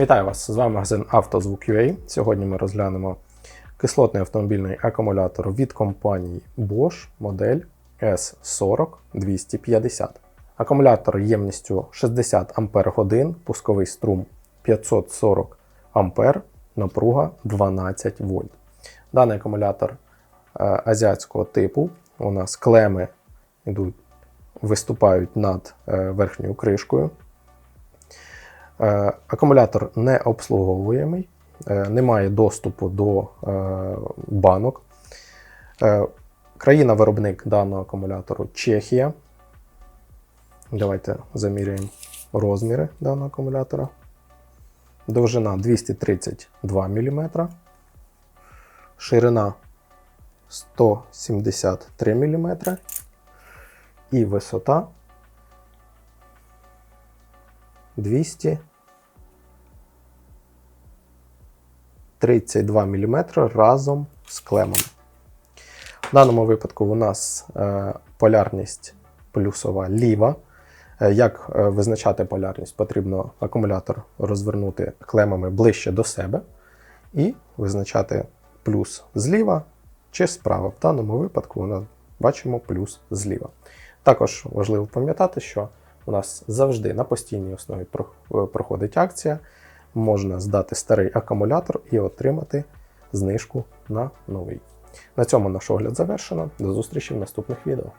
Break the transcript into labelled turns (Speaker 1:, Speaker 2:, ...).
Speaker 1: Вітаю вас! З вами магазин «Автозвук.UA». Сьогодні ми розглянемо кислотний автомобільний акумулятор від компанії Bosch модель S40-250. Акумулятор ємністю 60 Ах, пусковий струм 540 А, напруга 12 вольт. Даний акумулятор е, азіатського типу. У нас клеми йдуть, виступають над е, верхньою кришкою. Е, Акумулятор не обслуговуємий, е, немає доступу до е, банок. Країна-виробник даного акумулятору Чехія. Давайте заміряємо розміри даного акумулятора. Довжина 232 мм, ширина 173 мм і висота 200 32 мм разом з клемами. В даному випадку у нас е, полярність плюсова ліва. Е, Як е, визначати полярність? Потрібно акумулятор розвернути клемами ближче до себе і визначати плюс зліва чи справа. В даному випадку у бачимо плюс зліва. Також важливо пам'ятати, що у нас завжди на постійній основі проходить акція. Можна здати старий акумулятор і отримати знижку на новий. На цьому наш огляд завершено. До зустрічі в наступних відео.